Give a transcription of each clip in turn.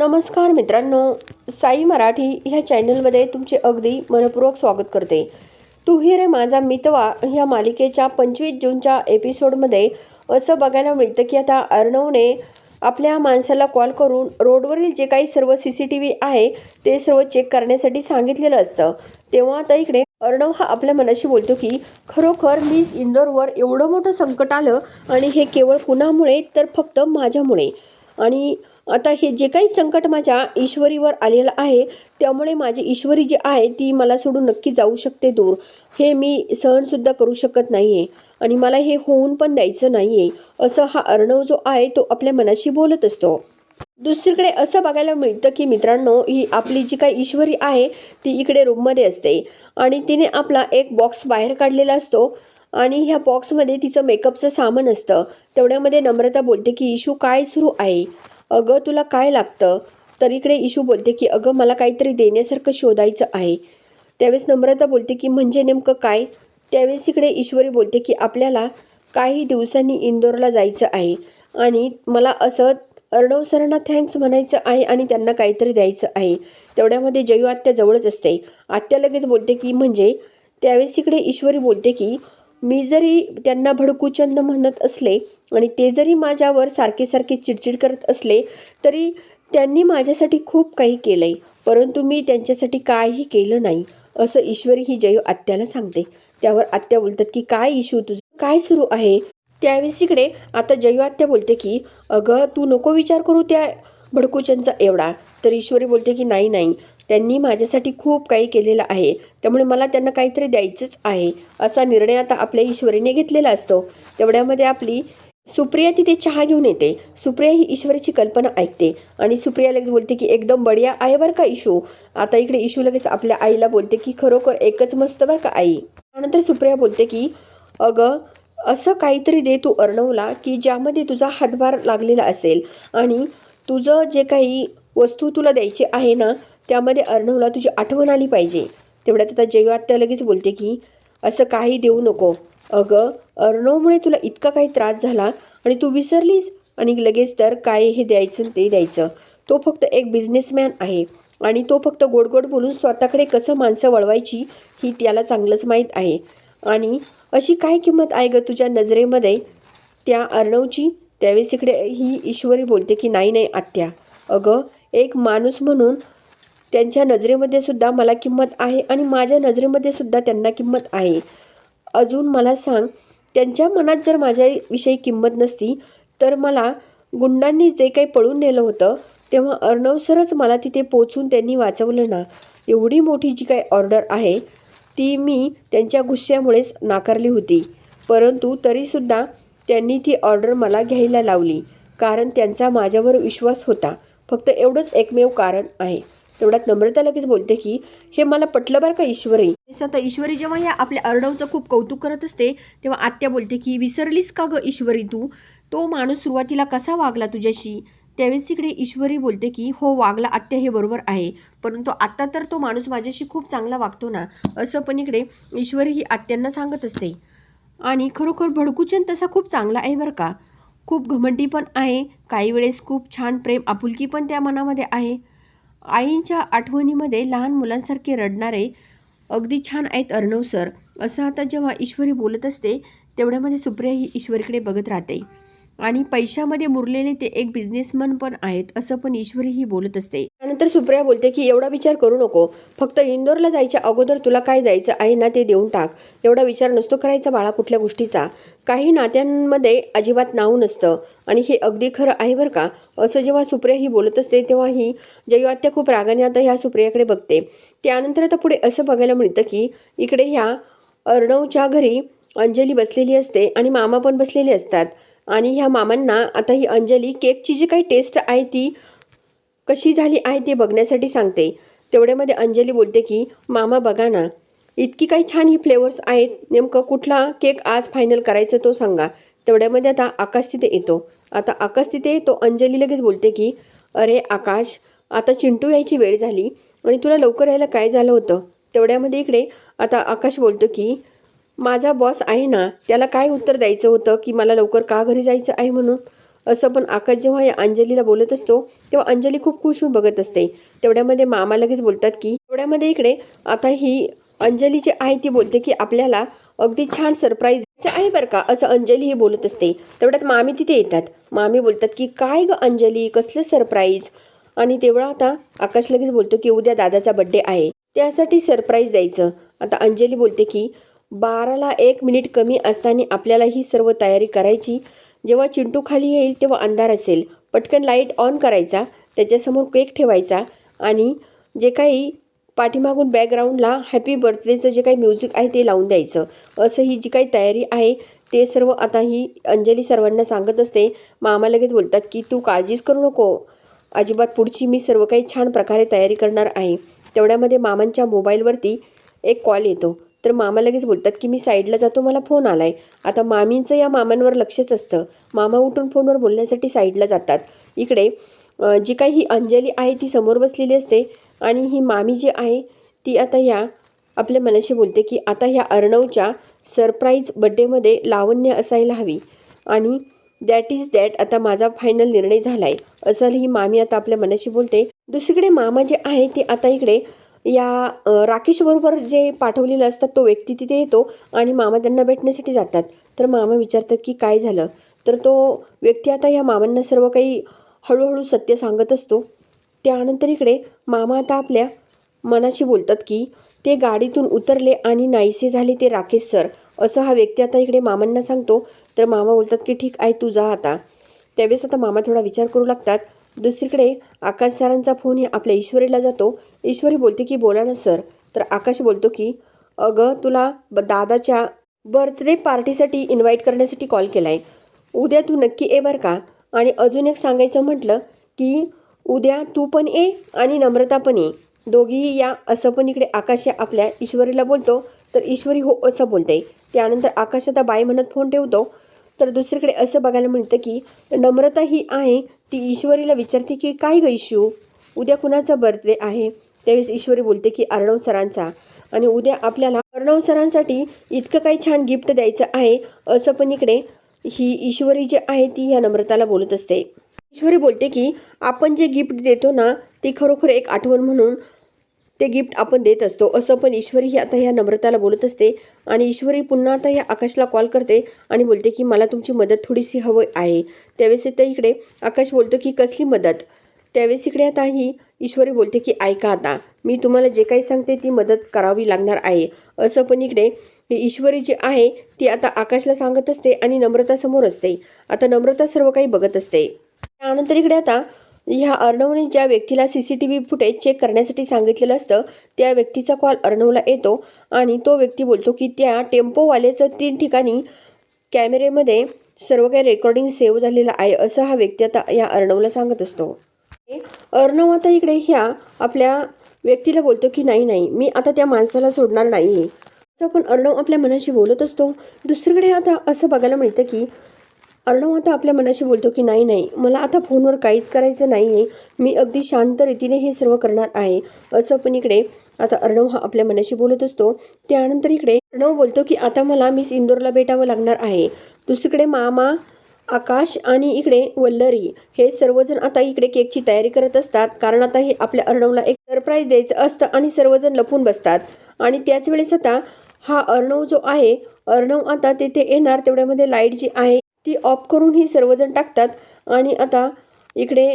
नमस्कार मित्रांनो साई मराठी ह्या चॅनलमध्ये तुमचे अगदी मनपूर्वक स्वागत करते. तू ही रे माझा मितवा ह्या मालिकेच्या पंचवीस जूनच्या एपिसोडमध्ये असं बघायला मिळतं की आता अर्णवने आपल्या माणसाला कॉल करून रोडवरील जे काही सर्व सी सी टी व्ही आहे ते सर्व चेक करण्यासाठी सांगितलेलं असतं. तेव्हा आता इकडे अर्णव हा आपल्या मनाशी बोलतो की खरोखर मी इंदोरवर एवढं मोठं संकट आलं आणि हे केवळ कुणामुळे तर फक्त माझ्यामुळे. आणि आता हे जे काही संकट माझ्या ईश्वरीवर आलेलं आहे त्यामुळे माझी ईश्वरी जी आहे ती मला सोडून नक्की जाऊ शकते दूर. हे मी सहनसुद्धा करू शकत नाही आहे आणि मला हे होऊन पण द्यायचं नाही आहे असं हा अर्णव जो आहे तो आपल्या मनाशी बोलत असतो. दुसरीकडे असं बघायला मिळतं की मित्रांनो ही आपली जी काही ईश्वरी आहे ती इकडे रूममध्ये असते. आणि तिने आपला एक बॉक्स बाहेर काढलेला असतो आणि ह्या बॉक्समध्ये तिचं मेकअपचं सामान असतं. तेवढ्यामध्ये नम्रता बोलते की इशू काय सुरू आहे? अगं तुला काय लागतं? तर इकडे इशू बोलते की अगं मला काहीतरी देण्यासारखं शोधायचं आहे. त्यावेळेस नम्रता बोलते की म्हणजे नेमकं काय? त्यावेळेस इकडे ईश्वरी बोलते की आपल्याला काही दिवसांनी इंदोरला जायचं आहे. आणि मला असं अर्णव सरांना थँक्स म्हणायचं आहे आणि त्यांना काहीतरी द्यायचं आहे. तेवढ्यामध्ये जयू आत्या जवळच असते. आत्या लगेच बोलते की म्हणजे? त्यावेळेस इकडे ईश्वरी बोलते की मी जरी त्यांना भडकूचंद म्हणत असले आणि ते जरी माझ्यावर सारखे सारखे चिडचिड करत असले तरी त्यांनी माझ्यासाठी खूप काही केलं आहे परंतु मी त्यांच्यासाठी काहीही केलं नाही असं ईश्वरी ही जयू आत्याला सांगते. त्यावर आत्या बोलतात की काय इशू तुझं काय सुरू आहे? त्यावेळेस इकडे आता जयू आत्या बोलते की अगं तू नको विचार करू त्या भडकूचंदचा एवढा. तर ईश्वरी बोलते की नाही नाही त्यांनी माझ्यासाठी खूप काही केलेलं आहे. त्यामुळे मला त्यांना काहीतरी द्यायचंच आहे असा निर्णय आता आपल्या ईश्वरीने घेतलेला असतो. तेवढ्यामध्ये आपली सुप्रिया तिथे चहा घेऊन येते. सुप्रिया ही ईश्वरीची कल्पना ऐकते आणि सुप्रिया लगेच बोलते की एकदम बढिया आहे बरं का इशू आता इकडे इशू लगेच आपल्या आईला बोलते की खरोखर एकच मस्त बरं का आई? त्यानंतर सुप्रिया बोलते की अगं असं काहीतरी दे तू अर्णवला की ज्यामध्ये तुझा हातभार लागलेला असेल आणि तुझं जे काही वस्तू तुला द्यायची आहे ना त्यामध्ये अर्णवला तुझी आठवण आली पाहिजे. तेवढ्यात आता जयू लगेच बोलते की असं काही देऊ नको. अगं अर्णवमुळे तुला इतका काही त्रास झाला आणि तू विसरलीस. आणि लगेच तर काय हे द्यायचं ते द्यायचं. तो फक्त एक बिझनेसमॅन आहे. आणि तो फक्त गोड गोड बोलून स्वतःकडे कसं माणसं वळवायची ही त्याला चांगलंच माहीत आहे. आणि अशी काय किंमत आहे ग तुझ्या नजरेमध्ये? त्या अर्णवची? त्यावेळेस इकडे ही ईश्वरी बोलते की नाही नाही आत्या. अगं एक माणूस म्हणून त्यांच्या नजरेमध्ये सुद्धा मला किंमत आहे आणि माझ्या नजरेमध्ये सुद्धा त्यांना किंमत आहे. अजून मला सांग त्यांच्या मनात जर माझ्याविषयी किंमत नसती तर मला गुंडांनी जे काही पळून नेलं होतं तेव्हा अर्णव सरच मला तिथे पोचून त्यांनी वाचवलं ना. एवढी मोठी जी काही ऑर्डर आहे ती मी त्यांच्या गुस्स्यामुळेच नाकारली होती. परंतु तरीसुद्धा त्यांनी ती ऑर्डर मला घ्यायला लावली कारण त्यांचा माझ्यावर विश्वास होता. फक्त एवढंच एकमेव कारण आहे. तेवढ्यात नम्रता लगेच बोलते की हे मला पटलं बरं का ईश्वरी? आता ईश्वरी जेव्हा या आपल्या अर्णवचं खूप कौतुक करत असते तेव्हा आत्या बोलते की विसरलीस का गं ईश्वरी तू? तो माणूस सुरुवातीला कसा वागला तुझ्याशी? त्यावेळेस इकडे ईश्वरी बोलते की हो वागला आत्या हे बरोबर आहे परंतु आत्ता तर तो माणूस माझ्याशी खूप चांगला वागतो ना? असं पण इकडे ईश्वरी ही आत्यांना सांगत असते. आणि खरोखर भडकूचंद तसा खूप चांगला आहे बरं का? खूप घमंडी पण आहे काही वेळेस खूप छान प्रेम आपुलकी पण त्या मनामध्ये आहे. आईंच्या आठवणीमध्ये लहान मुलांसारखे रडणारे अगदी छान आहेत अर्णव सर असं आता जेव्हा ईश्वरी बोलत असते तेवढ्यामध्ये सुप्रिया ही ईश्वरीकडे बघत राहते. आणि पैशामध्ये मुरलेले ते एक बिझनेसमन पण आहेत असं पण ईश्वरीही बोलत असते. त्यानंतर सुप्रिया बोलते की एवढा विचार करू नको. फक्त इंदोरला जायच्या अगोदर तुला काय जायचं आहे ना ते देऊन टाक. एवढा विचार नसतो करायचा बाळा कुठल्या गोष्टीचा. काही नात्यांमध्ये अजिबात नाव नसतं. आणि हे अगदी खरं आहे बरं का? असं जेव्हा सुप्रिया ही बोलत असते तेव्हा ही जयवात्या खूप रागाने आता ह्या सुप्रियाकडे बघते. त्यानंतर आता पुढे असं बघायला मिळतं की इकडे ह्या अर्णवच्या घरी अंजली बसलेली असते आणि मामा पण बसलेले असतात. आणि ह्या मामांना आता ही अंजली केकची जी काही टेस्ट आहे ती कशी झाली आहे ते बघण्यासाठी सांगते. तेवढ्यामध्ये अंजली बोलते की मामा बघा ना इतकी काही छान ही फ्लेवर्स आहेत नेमकं कुठला केक आज फायनल करायचं तो सांगा. तेवढ्यामध्ये आता आकाश तिथे येतो. आता आकाश तिथे तो अंजली लगेच बोलते की अरे आकाश आता चिंटू यायची वेळ झाली आणि तुला लवकर यायला काय झालं होतं? तेवढ्यामध्ये इकडे आता आकाश बोलतो की माझा बॉस आहे ना त्याला काय उत्तर द्यायचं होतं की मला लवकर का घरी जायचं आहे म्हणून? असं पण आकाश जेव्हा या अंजलीला बोलत असतो तेव्हा अंजली खूप खुश होऊन बघत असते. तेवढ्यामध्ये मामा लगेच बोलतात की तेवढ्यामध्ये इकडे आता ही अंजली जी आहे ती बोलते की आपल्याला अगदी छान सरप्राईज आहे बरं का असं अंजली ही बोलत असते. तेवढ्यात मामी तिथे येतात. मामी बोलतात की काय ग अंजली कसलं सरप्राईज आणि तेवढा आता आकाश लगेच बोलतो की उद्या दादाचा बड्डे आहे त्यासाठी सरप्राईज द्यायचं. आता अंजली बोलते की बाराला एक मिनिट कमी असताना आपल्याला ही सर्व तयारी करायची. जेव्हा चिंटू खाली येईल तेव्हा अंधार असेल. पटकन लाइट ऑन करायचा. त्याच्यासमोर केक ठेवायचा. आणि जे काही पाठीमागून बॅकग्राऊंडला हॅपी बर्थडेचं जे काही म्युझिक आहे ते लावून द्यायचं. असं ही जी काही तयारी आहे ते सर्व आता ही अंजली सर्वांना सांगत असते. मामा लगेच बोलतात की तू काळजीच करू नको. अजिबात पुढची मी सर्व काही छान प्रकारे तयारी करणार आहे. तेवढ्यामध्ये मामांच्या मोबाईलवरती एक कॉल येतो. तर मामा लगेच बोलतात की मी साईडला जातो मला फोन आला आहे आता मामींचं या मामांवर लक्षच असतं. मामा उठून फोनवर बोलण्यासाठी साईडला जातात. इकडे जी काही ही अंजली आहे ती समोर बसलेली असते आणि ही मामी जी आहे ती आता ह्या आपल्या मनाशी बोलते की आता ह्या अर्णवच्या सरप्राईज बड्डेमध्ये लावण्य असायला हवी आणि दॅट इज दॅट आता माझा फायनल निर्णय झाला आहे असं ही मामी आता आपल्या मनाशी बोलते. दुसरीकडे मामा जे आहे ते आता इकडे या राकेशबरोबर जे पाठवलेलं असतात तो व्यक्ती तिथे येतो आणि मामा त्यांना भेटण्यासाठी जातात. तर मामा विचारतात की काय झालं? तर तो व्यक्ती आता या मामांना सर्व काही हळूहळू सत्य सांगत असतो. त्यानंतर इकडे मामा आता आपल्या मनाशी बोलतात की ते गाडीतून उतरले आणि नाहीसे झाले ते राकेश सर असं हा व्यक्ती आता इकडे मामांना सांगतो. तर मामा बोलतात की ठीक आहे तू जा आता. त्यावेळेस आता मामा थोडा विचार करू लागतात. दुसरीकडे आकाश सरांचा फोन हे आपल्या ईश्वरीला जातो. ईश्वरी बोलते की बोला ना सर. तर आकाश बोलतो की अगं तुला ब दादाच्या बर्थडे पार्टीसाठी इन्व्हाइट करण्यासाठी कॉल केला आहे उद्या तू नक्की ये बरं का? आणि अजून एक सांगायचं म्हटलं की उद्या तू पण ये आणि नम्रता पण ये. दोघीही या असं पण इकडे आकाश आपल्या ईश्वरीला बोलतो. तर ईश्वरी हो असं बोलते. त्यानंतर आकाश आता बाय म्हणत फोन ठेवतो. तर दुसरीकडे असं बघायला मिळतं की नम्रता ही आहे ती ईश्वरीला विचारते की काय ग इशू उद्या कुणाचा बर्थडे आहे? त्यावेळेस ईश्वरी बोलते की अर्णव सरांचा. आणि उद्या आपल्याला अर्णव सरांसाठी इतकं काही छान गिफ्ट द्यायचं आहे असं पण इकडे ही ईश्वरी जी आहे ती ह्या नम्रताला बोलत असते. ईश्वरी बोलते की आपण जे गिफ्ट देतो ना ते खरोखर एक आठवण म्हणून ते गिफ्ट आपण देत असतो. असं पण ईश्वरी ही आता ह्या नम्रताला बोलत असते. आणि ईश्वरी पुन्हा आता ह्या आकाशला कॉल करते आणि बोलते की मला तुमची मदत थोडीशी हवं आहे. त्यावेळेस इथे इकडे आकाश बोलतो की कसली मदत? त्यावेळेस इकडे आता ही ईश्वरी बोलते की ऐका आता मी तुम्हाला जे काही सांगते ती मदत करावी लागणार आहे. असं पण इकडे ईश्वरी जी आहे ती आता आकाशला सांगत असते आणि नम्रता समोर असते. आता नम्रता सर्व काही बघत असते. त्यानंतर इकडे आता ह्या अर्णवने ज्या व्यक्तीला C C T V footage check करण्यासाठी सांगितलेलं असतं त्या व्यक्तीचा कॉल अर्णवला येतो आणि तो व्यक्ती बोलतो की त्या टेम्पोवाल्याचं तीन ठिकाणी कॅमेरेमध्ये सर्व काही रेकॉर्डिंग सेव्ह झालेलं आहे असं हा व्यक्ती आता या अर्णवला सांगत असतो. अर्णव आता इकडे ह्या आपल्या व्यक्तीला बोलतो की नाही नाही मी आता त्या माणसाला सोडणार नाही आहे असं पण अर्णव आपल्या मनाशी बोलत असतो. दुसरीकडे आता असं बघायला मिळतं की अर्णव आता आपल्या मनाशी बोलतो की नाही नाही. मला आता फोनवर काहीच करायचं नाही आहे मी अगदी शांत रीतीने हे सर्व करणार आहे. असं पण इकडे आता अर्णव हा आपल्या मनाशी बोलत असतो. त्यानंतर इकडे अर्णव बोलतो की आता मला मिस इंदोरला भेटावं लागणार आहे. दुसरीकडे मामा आकाश आणि इकडे वल्लरी हे सर्वजण आता इकडे केकची तयारी करत असतात. कारण आता हे आपल्या अर्णवला एक सरप्राईज द्यायचं असतं आणि सर्वजण लपून बसतात. आणि त्याच वेळेस आता हा अर्णव जो आहे अर्णव आता तेथे येणार. तेवढ्यामध्ये लाइट जी आहे ती ऑफ करून ही सर्वजण टाकतात आणि आता इकडे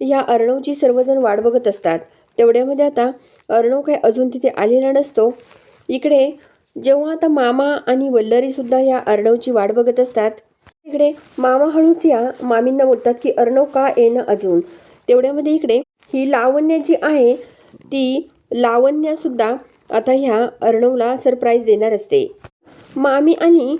ह्या अर्णवची सर्वजण वाट बघत असतात. तेवढ्यामध्ये आता अर्णव काय अजून तिथे आलेला नसतो. इकडे जेव्हा आता मामा आणि वल्लरीसुद्धा ह्या अर्णवची वाट बघत असतात. इकडे मामा हळूच या मामींना बोलतात की अर्णव का येणं अजून? तेवढ्यामध्ये इकडे ही लावण्य जी आहे ती लावण्यासुद्धा आता ह्या अर्णवला सरप्राईज देणार असते. मामी आणि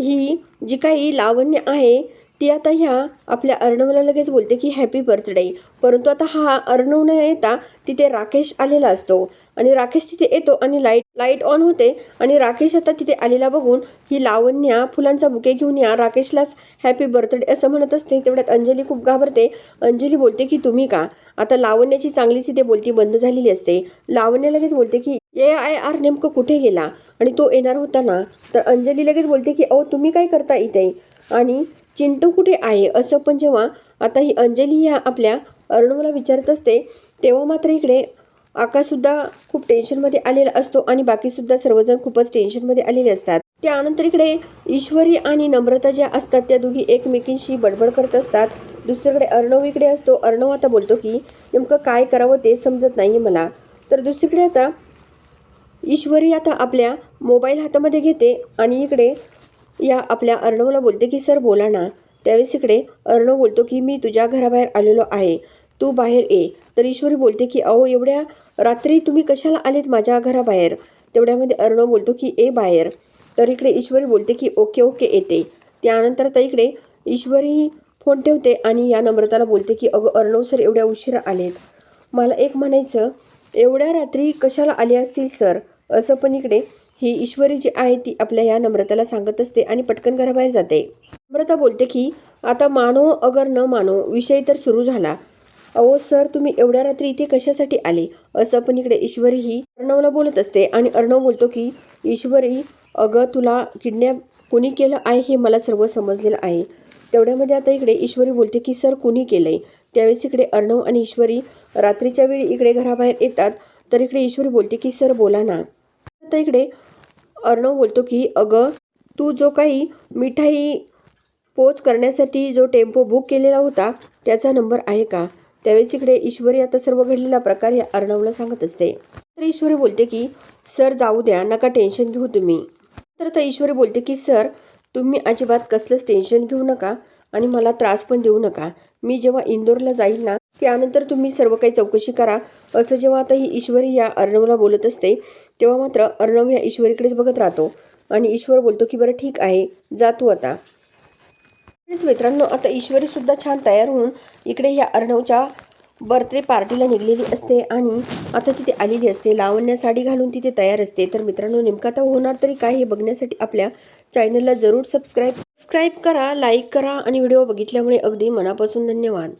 ही जी काही लावण्य आहे ती आता ह्या आपल्या अर्णवला लगेच बोलते की हॅपी बर्थडे परंतु आता हा अर्णव न येता तिथे राकेश आलेला असतो. आणि राकेश तिथे येतो आणि लाइट लाइट ऑन होते. आणि राकेश आता तिथे आलेला बघून ही लावण्या फुलांचा बुके घेऊन या. राकेशलाच हॅपी बर्थडे असं म्हणत असते. तेवढ्यात अंजली खूप घाबरते. अंजली बोलते की तुम्ही का? आता लावण्याची चांगलीच इथे बोलती बंद झालेली असते. लावण्या लगेच बोलते की ए आय आर नेमकं कुठे गेला? आणि तो येणार होता ना. तर अंजली लगेच बोलते की अहो तुम्ही काय करता इथे? आणि चिंटू कुठे आहे? असं पण जेव्हा आता ही अंजली ह्या आपल्या अर्णवला विचारत असते तेव्हा मात्र इकडे आकाशसुद्धा खूप टेन्शनमध्ये आलेला असतो आणि बाकीसुद्धा सर्वजण खूपच टेन्शनमध्ये आलेले असतात. त्यानंतर इकडे ईश्वरी आणि नम्रता ज्या असतात त्या दोघी एकमेकींशी बडबड करत असतात. दुसरीकडे अर्णव इकडे असतो. अर्णव आता बोलतो की नेमकं काय करावं ते समजत नाही मला. तर दुसरीकडे आता ईश्वरी आता आपल्या मोबाईल हातामध्ये घेते आणि इकडे या आपल्या अर्णवला बोलते की सर बोला ना. त्यावेळेस इकडे अर्णव बोलतो की मी तुझ्या घराबाहेर आलेलो आहे. तू बाहेर ये. तर ईश्वरी बोलते की अहो एवढ्या रात्री तुम्ही कशाला आलेत माझ्या घराबाहेर? तेवढ्यामध्ये अर्णव बोलतो की ए बाहेर. तर इकडे ईश्वरी बोलते की ओके ओके येते. त्यानंतर आता इकडे ईश्वरी फोन ठेवते आणि या नम्रताला बोलते की अगं अर्णव सर एवढ्या उशिरा आलेत. मला एक म्हणायचं एवढ्या रात्री कशाला आले असतील सर? असं पण इकडे ही ईश्वरी जी आहे ती आपल्या या नम्रताला सांगत असते आणि पटकन घराबाहेर जाते. नम्रता बोलते की आता मानो अगर न मानो विषय तर सुरू झाला. अहो सर तुम्ही एवढ्या रात्री इथे कशासाठी आले? असं पण इकडे ईश्वरी ही अर्णवला बोलत असते आणि अर्णव बोलतो की ईश्वरी अगं तुला किडनॅप कोणी केलं आहे हे मला सर्व समजलेलं आहे. तेवढ्यामध्ये आता इकडे ईश्वरी बोलते की सर कुणी केलंय? त्यावेळेस इकडे अर्णव आणि ईश्वरी रात्रीच्या वेळी इकडे घराबाहेर येतात. तर इकडे ईश्वरी बोलते की सर बोला ना. आता इकडे अर्णव बोलतो की अगं तू जो काही मिठाई पोच करण्यासाठी जो टेम्पो बुक केलेला होता त्याचा नंबर आहे का? त्यावेळेस इकडे ईश्वरी आता सर्व घडलेला प्रकार या अर्णवला सांगत असते. तर ईश्वरी बोलते की सर जाऊ द्या नका टेन्शन घेऊ तुम्ही. तर आता ईश्वरी बोलते की सर तुम्ही अजिबात कसलंच टेन्शन घेऊ नका आणि मला त्रास पण देऊ नका. मी जेव्हा इंदोरला जाईल ना त्यानंतर तुम्ही सर्व काही चौकशी करा. असं जेव्हा आता ही ईश्वरी या अर्णवला बोलत असते तेव्हा मात्र अर्णव या ईश्वरीकडेच बघत राहतो. आणि ईश्वर बोलतो की बरं ठीक आहे जा तू आता. मित्रांनो आता ईश्वरीसुद्धा छान तयार होऊन इकडे या अर्णवच्या बर्थडे पार्टीला निघलेली असते आणि आता तिथे आलेली असते. लावण्या साडी घालून तिथे तयार असते. तर मित्रांनो नेमकं आता होणार तरी काय हे बघण्यासाठी आपल्या चॅनलला जरूर सबस्क्राईब सबस्क्राईब करा लाईक करा आणि व्हिडिओ बघितल्यामुळे अगदी मनापासून धन्यवाद.